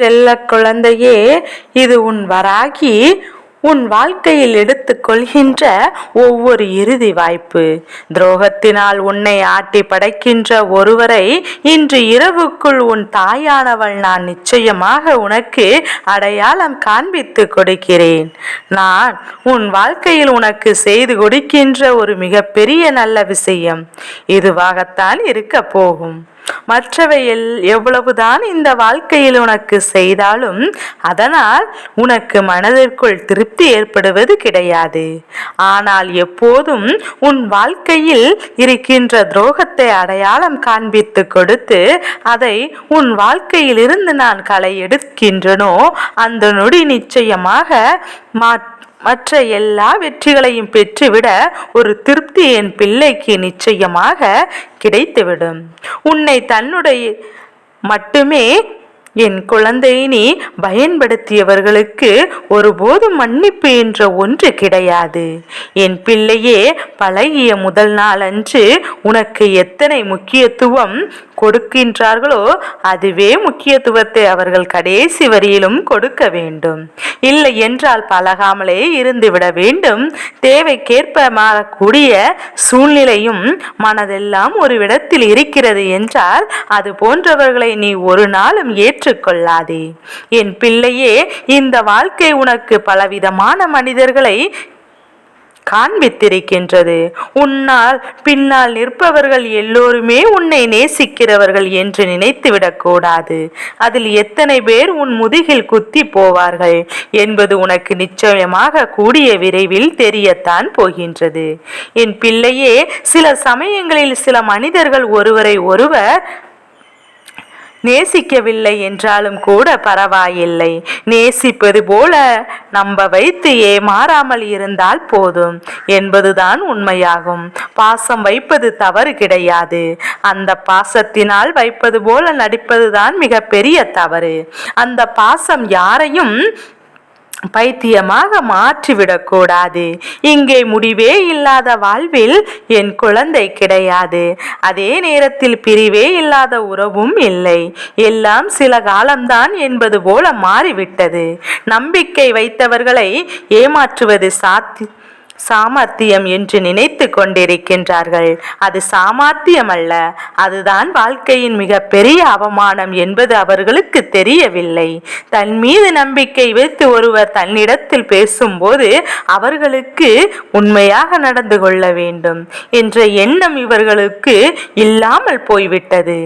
செல்ல குழந்தையே இது உன் வராகி. உன் வாழ்க்கையில் எடுத்துக் கொள்கின்ற ஒவ்வொரு இறுதி வாய்ப்பு. துரோகத்தினால் உன்னை ஆட்டி படைக்கின்ற ஒருவரை இன்று இரவுக்குள் உன் தாயானவள் நான் நிச்சயமாக உனக்கு அடையாளம் காண்பித்து கொடுக்கிறேன். நான் உன் வாழ்க்கையில் உனக்கு செய்து கொடுக்கின்ற ஒரு மிகப்பெரிய நல்ல விஷயம். இதுவாகத்தான் இருக்க போகும். மற்றவை எல் எவ்வளவுதான் இந்த வாழ்க்கையில் உனக்கு செய்தாலும் அதனால் உனக்கு மனதிற்குள் திருப்தி ஏற்படுவது கிடையாது. ஆனால் எப்போதும் உன் வாழ்க்கையில் இருக்கின்ற துரோகத்தை அடையாளம் காண்பித்து கொடுத்து அதை உன் வாழ்க்கையிலிருந்து நான் களை எடுக்கின்றனோ அந்த நொடி நிச்சயமாக மா மற்ற எல்லா வெற்றிகளையும் பெற்றுவிட ஒரு திருப்தி என் பிள்ளைக்கு நிச்சயமாக கிடைத்துவிடும். உன்னை தன்னுடைய மட்டுமே என் குழந்தையினி நீ பயன்படுத்தியவர்களுக்கு ஒருபோதும் மன்னிப்பு என்ற ஒன்று கிடையாது. என் பிள்ளையே பழகிய முதல் நாள் அன்று உனக்கு எத்தனை முக்கியத்துவம் கொடுக்கின்றார்களோ அதுவே முக்கியத்துவத்தை அவர்கள் கடைசி வரியிலும் கொடுக்க வேண்டும். இல்லை என்றால் பழகாமலே இருந்துவிட வேண்டும். தேவைக்கேற்ப மாறக்கூடிய சூழ்நிலையும் மனதெல்லாம் ஒரு இடத்தில் இருக்கிறது என்றால் அது போன்றவர்களை நீ ஒரு நாளும் ஏற்றுக்கொள்ளாதே. என் பிள்ளையே இந்த வாழ்க்கை உனக்கு பலவிதமான மனிதர்களை காண்பித்திருக்கின்றது. உன்னால் பின்னால் நிற்பவர்கள் எல்லோருமே உன்னை நேசிக்கிறவர்கள் என்று நினைத்துவிடக் கூடாது அதில் எத்தனை பேர் உன் முதுகில் குத்தி போவார்கள் என்பது உனக்கு நிச்சயமாக கூடிய விரைவில் தெரியத்தான் போகின்றது. என் பிள்ளையே சில சமயங்களில் சில மனிதர்கள் ஒருவரை ஒருவர் நேசிக்கவில்லை என்றாலும் கூட பரவாயில்லை. நேசிப்பது போல நம்ப வைத்து ஏமாறாமல் இருந்தால் போதும் என்பதுதான் உண்மையாகும். பாசம் வைப்பது தவறு கிடையாது. அந்த பாசத்தினால் வைப்பது போல நடிப்பதுதான் மிகப்பெரிய தவறு. அந்த பாசம் யாரையும் பைத்தியமாக மாற்றிவிடக்கூடாது. இங்கே முடிவே இல்லாத வாழ்வில் என் குழந்தை கிடையாது. அதே நேரத்தில் பிரிவே இல்லாத உறவும் இல்லை. எல்லாம் சில காலம்தான் என்பது போல மாறிவிட்டது. நம்பிக்கை வைத்தவர்களை ஏமாற்றுவது சாத்தி சாமர்த்தியம் என்று நினைத்து கொண்டிருக்கின்றார்கள். அது சாமர்த்தியம் அல்ல அதுதான் வாழ்க்கையின் மிக பெரிய அவமானம் என்பது அவர்களுக்கு தெரியவில்லை. தன் மீது நம்பிக்கை வைத்து ஒருவர் தன்னிடத்தில் பேசும்போது அவர்களுக்கு உண்மையாக நடந்து கொள்ள வேண்டும் என்ற எண்ணம் இவர்களுக்கு இல்லாமல் போய்விட்டது.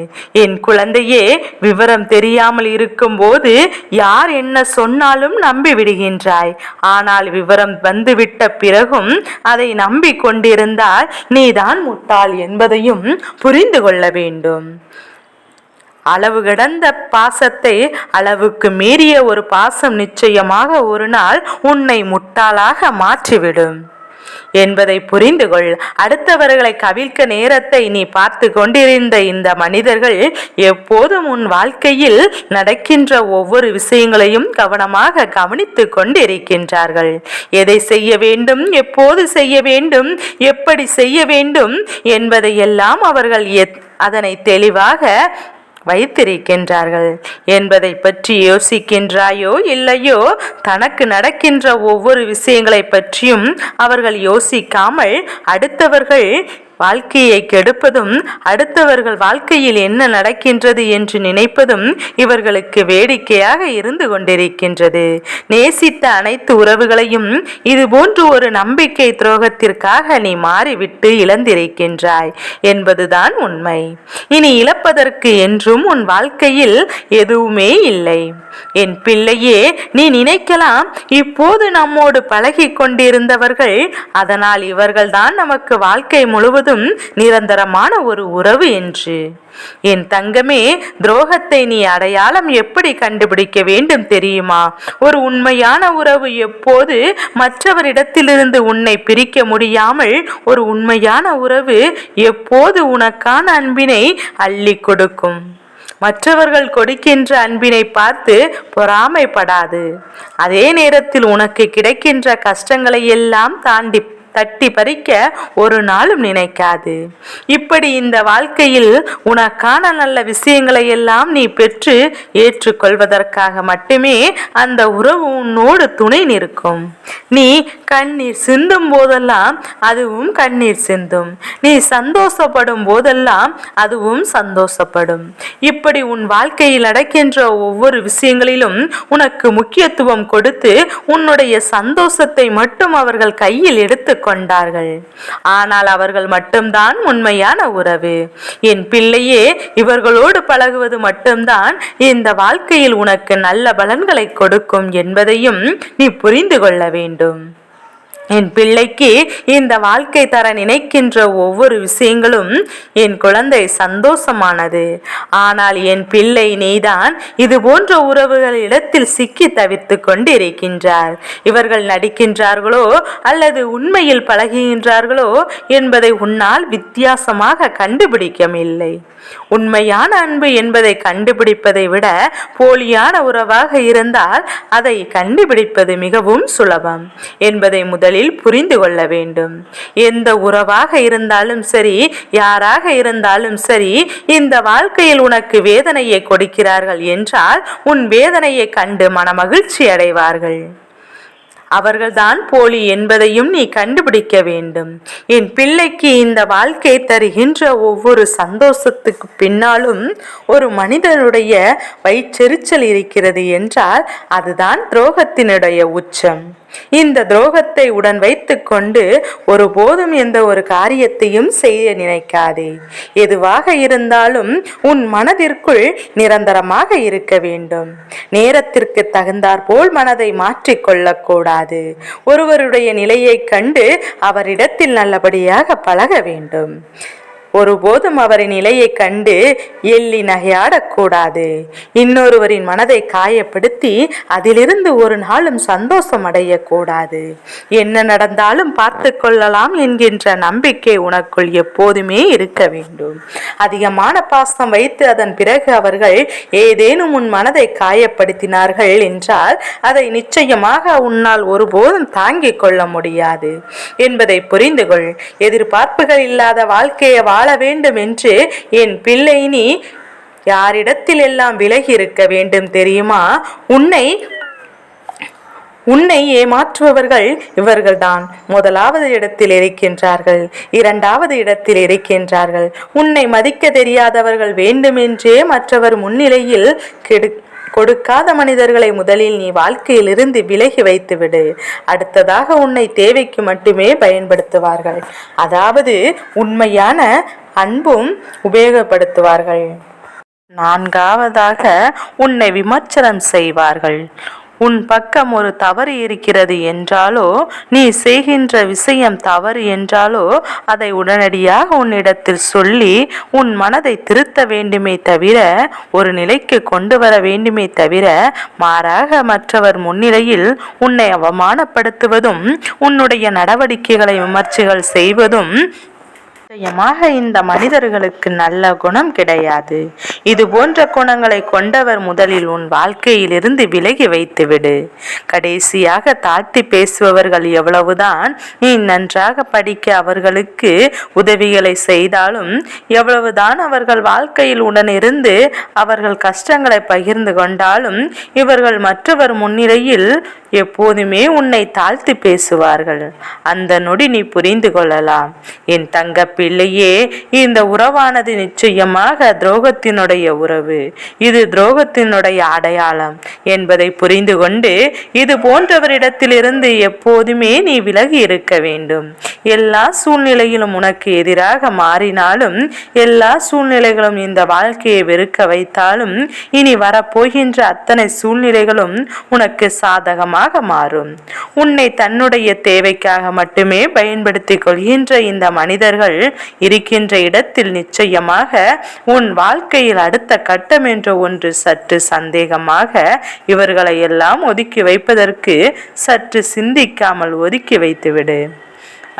என் குழந்தையே விவரம் தெரியாமல் இருக்கும்போது யார் என்ன சொன்னாலும் நம்பிவிடுகின்றாய். ஆனால் விவரம் வந்துவிட்ட பிறகும் அதை நம்பிக்கொண்டிருந்தால் நீதான் முட்டாள் என்பதையும் புரிந்து கொள்ள வேண்டும். அளவு கடந்த பாசத்தை அளவுக்கு மீறிய ஒரு பாசம் நிச்சயமாக ஒரு நாள் உன்னை முட்டாளாக மாற்றிவிடும். என்பதை புரிந்து கொள் அடுத்தவர்களை கவிழ்க்க நேரத்தை நீ பார்த்து கொண்டிருந்த இந்த மனிதர்கள் எப்போதும் உன் வாழ்க்கையில் நடக்கின்ற ஒவ்வொரு விஷயங்களையும் கவனமாக கவனித்துக் கொண்டிருக்கின்றார்கள். எதை செய்ய வேண்டும் எப்போது செய்ய வேண்டும் எப்படி செய்ய வேண்டும் என்பதையெல்லாம் அவர்கள் அதனை தெளிவாக வைத்திருக்கின்றார்கள். என்பதை பற்றி யோசிக்கின்றாயோ இல்லையோ தனக்கு நடக்கின்ற ஒவ்வொரு விஷயங்களை பற்றியும் அவர்கள் யோசிக்காமல் அடுத்தவர்கள் வாழ்க்கையை கெடுப்பதும் அடுத்தவர்கள் வாழ்க்கையில் என்ன நடக்கின்றது என்று நினைப்பதும் இவர்களுக்கு வேடிக்கையாக இருந்து கொண்டிருக்கின்றது. நேசித்த அனைத்து உறவுகளையும் இதுபோன்று ஒரு நம்பிக்கை துரோகத்திற்காக நீ மாறிவிட்டு இழந்திருக்கின்றாய் என்பதுதான் உண்மை. இனி இழப்பதற்கு என்றும் உன் வாழ்க்கையில் எதுவுமே இல்லை. என் பிள்ளையே நீ நினைக்கலாம் இப்போது நம்மோடு பழகி கொண்டிருந்தவர்கள் அதனால் இவர்கள்தான் நமக்கு வாழ்க்கை முழுவதும் நிரந்தரமான ஒரு உறவு என்று. என் தங்கமே துரோகத்தை நீ அடையாளம் எப்படி கண்டுபிடிக்க வேண்டும் தெரியுமா? ஒரு உண்மையான உறவு எப்போது மற்றவரிடத்திலிருந்து உன்னை பிரிக்க முடியாமல் ஒரு உண்மையான உறவு எப்போது உனக்கான அன்பினை அள்ளி கொடுக்கும்? மற்றவர்கள் கொடுக்கின்ற அன்பினை பார்த்து பொறாமைப்படாது. அதே நேரத்தில் உனக்கு கிடைக்கின்ற கஷ்டங்களை எல்லாம் தாண்டி தட்டி பறிக்க ஒரு நாளும் நினைக்காது. இப்படி இந்த வாழ்க்கையில் உனக்கான நல்ல விஷயங்களை எல்லாம் நீ பெற்று ஏற்றுக்கொள்வதற்காக மட்டுமே அந்த உறவு உன்னோடு துணை நிற்கும். நீ கண்ணீர் சிந்தும் போதெல்லாம் அதுவும் கண்ணீர் சிந்தும். நீ சந்தோஷப்படும் போதெல்லாம் அதுவும் சந்தோஷப்படும். இப்படி உன் வாழ்க்கையில் நடக்கின்ற ஒவ்வொரு விஷயங்களிலும் உனக்கு முக்கியத்துவம் கொடுத்து உன்னுடைய சந்தோஷத்தை மட்டும் அவர்கள் கையில் எடுத்து கொண்டார்கள். ஆனால் அவர்கள் மட்டும்தான் உண்மையான உறவு. என் பிள்ளையே இவர்களோடு பழகுவது மட்டும்தான் இந்த வாழ்க்கையில் உனக்கு நல்ல பலன்களை கொடுக்கும் என்பதையும் நீ புரிந்து கொள்ள வேண்டும். என் பிள்ளைக்கு இந்த வாழ்க்கை தர நினைக்கின்ற ஒவ்வொரு விஷயங்களும் என் குழந்தை சந்தோஷமானது. ஆனால் என் பிள்ளை நீதான் இது போன்ற உறவுகள் இடத்தில் சிக்கி தவிர்த்து கொண்டிருக்கின்றார். இவர்கள் நடிக்கின்றார்களோ அல்லது உண்மையில் பழகுகின்றார்களோ என்பதை உன்னால் வித்தியாசமாக கண்டுபிடிக்கவில்லை. உண்மையான அன்பு என்பதை கண்டுபிடிப்பதை விட போலியான உறவாக இருந்தால் அதை கண்டுபிடிப்பது மிகவும் சுலபம் என்பதை முதல் முதலில் புரிந்து கொள்ள வேண்டும். எந்த உறவாக இருந்தாலும் சரி யாராக இருந்தாலும் சரி இந்த வாழ்க்கையில் உனக்கு வேதனையை கொடுக்கிறார்கள் என்றால் உன் வேதனையை கண்டு மனமகிழ்ச்சி அடைவார்கள். அவர்கள்தான் போலி என்பதையும் நீ கண்டுபிடிக்க வேண்டும். என் பிள்ளைக்கு இந்த வாழ்க்கை தருகின்ற ஒவ்வொரு சந்தோஷத்துக்கு பின்னாலும் ஒரு மனிதனுடைய வயிற்றெரிச்சல் இருக்கிறது என்றால் அதுதான் துரோகத்தினுடைய உச்சம். இந்த துரோகத்தை உடன் வைத்துக்கொண்டு ஒருபோதும் எந்த ஒரு காரியத்தையும் செய்ய நினைக்காதே. எதுவாக இருந்தாலும் உன் மனதிற்குள் நிரந்தரமாக இருக்க வேண்டும். நேரத்திற்கு தகுந்தாற்போல் மனதை மாற்றிக்கொள்ளக்கூடாது ஒருவருடைய நிலையை கண்டு அவரிடத்தில் நல்லபடியாக பழக வேண்டும். ஒருபோதும் அவரின் நிலையை கண்டு எள்ளி நகையாடக்கூடாது. இன்னொருவரின் மனதை காயப்படுத்தி அதிலிருந்து ஒரு நாளும் சந்தோஷம் அடையக்கூடாது. என்ன நடந்தாலும் பார்த்து கொள்ளலாம் என்கின்ற நம்பிக்கை உனக்குள் எப்போதுமே இருக்க வேண்டும். அதிகமான பாசம் வைத்து அதன் பிறகு அவர்கள் ஏதேனும் உன் மனதை காயப்படுத்தினார்கள் என்றால் அதை நிச்சயமாக உன்னால் ஒருபோதும் தாங்கிக் கொள்ள முடியாது. என்பதை புரிந்து கொள் எதிர்பார்ப்புகள் இல்லாத வாழ்க்கையை வாழ வாழ வேண்டும் என்று என் பிள்ளை நீ யாரிடத்தில் எல்லாம் விலகி இருக்க வேண்டும் தெரியுமா? உன்னை உன்னை ஏமாற்றுபவர்கள் இவர்கள்தான். முதலாவது இடத்தில் இருக்கின்றார்கள். இரண்டாவது இடத்தில் இருக்கின்றார்கள். உன்னை மதிக்க தெரியாதவர்கள் வேண்டுமென்றே மற்றவர் முன்னிலையில் கெடு கொடுக்காத மனிதர்களை முதலில் நீ வாழ்க்கையில் இருந்து விலகி வைத்துவிடு. அடுத்ததாக உன்னை தேவைக்கு மட்டுமே பயன்படுத்துவார்கள். அதாவது உண்மையான அன்பும் உபயோகப்படுத்துவார்கள். நான்காவதாக உன்னை விமர்சனம் செய்வார்கள். உன் பக்கம் ஒரு தவறு இருக்கிறது என்றாலோ நீ செய்கின்ற விஷயம் தவறு என்றாலோ அதை உடனடியாக உன்னிடத்தில் சொல்லி உன் மனதை திருத்த வேண்டுமே தவிர ஒரு நிலைக்கு கொண்டு வர வேண்டுமே தவிர மாறாக மற்றவர் முன்னிலையில் உன்னை அவமானப்படுத்துவதும் உன்னுடைய நடவடிக்கைகளை விமர்சைகள் செய்வதும் நிச்சயமாக இந்த மனிதர்களுக்கு நல்ல குணம் கிடையாது. இது போன்ற குணங்களை கொண்டவர் முதலில் உன் வாழ்க்கையிலிருந்து விலகி வைத்துவிடு. கடைசியாக தாழ்த்தி பேசுபவர்கள் எவ்வளவுதான் நீ நன்றாக படிக்க அவர்களுக்கு உதவிகளை செய்தாலும் எவ்வளவுதான் அவர்கள் வாழ்க்கையில் உடனிருந்து அவர்கள் கஷ்டங்களை பகிர்ந்து கொண்டாலும் இவர்கள் மற்றவர் முன்னிலையில் எப்போதுமே உன்னை தாழ்த்தி பேசுவார்கள். அந்த நொடி நீ புரிந்து கொள்ளலாம். என் தங்கப்பி பிள்ளையே இந்த உறவானது நிச்சயமாக துரோகத்தினுடைய உறவு. இது துரோகத்தினுடைய அடையாளம் என்பதை புரிந்து கொண்டு இது போன்றவரிடத்திலிருந்து எப்போதுமே நீ விலகி இருக்க வேண்டும். எல்லா சூழ்நிலையிலும் உனக்கு எதிராக மாறினாலும் எல்லா சூழ்நிலைகளும் இந்த வாழ்க்கையை வெறுக்க வைத்தாலும் இனி வரப்போகின்ற அத்தனை சூழ்நிலைகளும் உனக்கு சாதகமாக மாறும். உன்னை தன்னுடைய தேவைக்காக மட்டுமே பயன்படுத்திக் கொள்கின்ற இந்த மனிதர்கள் இருக்கின்ற இடத்தில் நிச்சயமாக உன் வாழ்க்கையில் அடுத்த கட்டம் என்ற ஒன்று சற்று சந்தேகமாக இவர்களை எல்லாம் ஒதுக்கி வைப்பதற்கு சற்று சிந்திக்காமல் ஒதுக்கி வைத்துவிடு.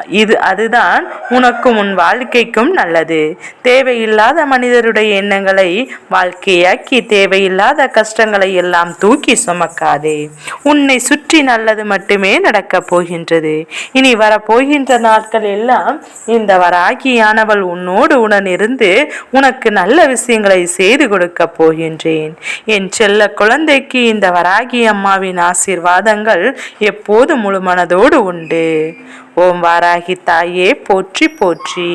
இது அதுதான் உனக்கும் உன் வாழ்க்கைக்கும் நல்லது. தேவையில்லாத மனிதருடைய எண்ணங்களை வாழ்க்கையாக்கி தேவையில்லாத கஷ்டங்களை எல்லாம் தூக்கி சுமக்காதே. உன்னை சுற்றி நல்லது மட்டுமே நடக்கப் போகின்றது. இனி வரப்போகின்ற நாட்கள் எல்லாம் இந்த வராகியானவள் உன்னோடு உடனிருந்து உனக்கு நல்ல விஷயங்களை செய்து கொடுக்கப் போகின்றேன். என் செல்ல குழந்தைக்கு இந்த வராகி அம்மாவின் ஆசீர்வாதங்கள் எப்போது முழுமனதோடு உண்டு. ஓம் வாராகி தாயே போற்றி போற்றி.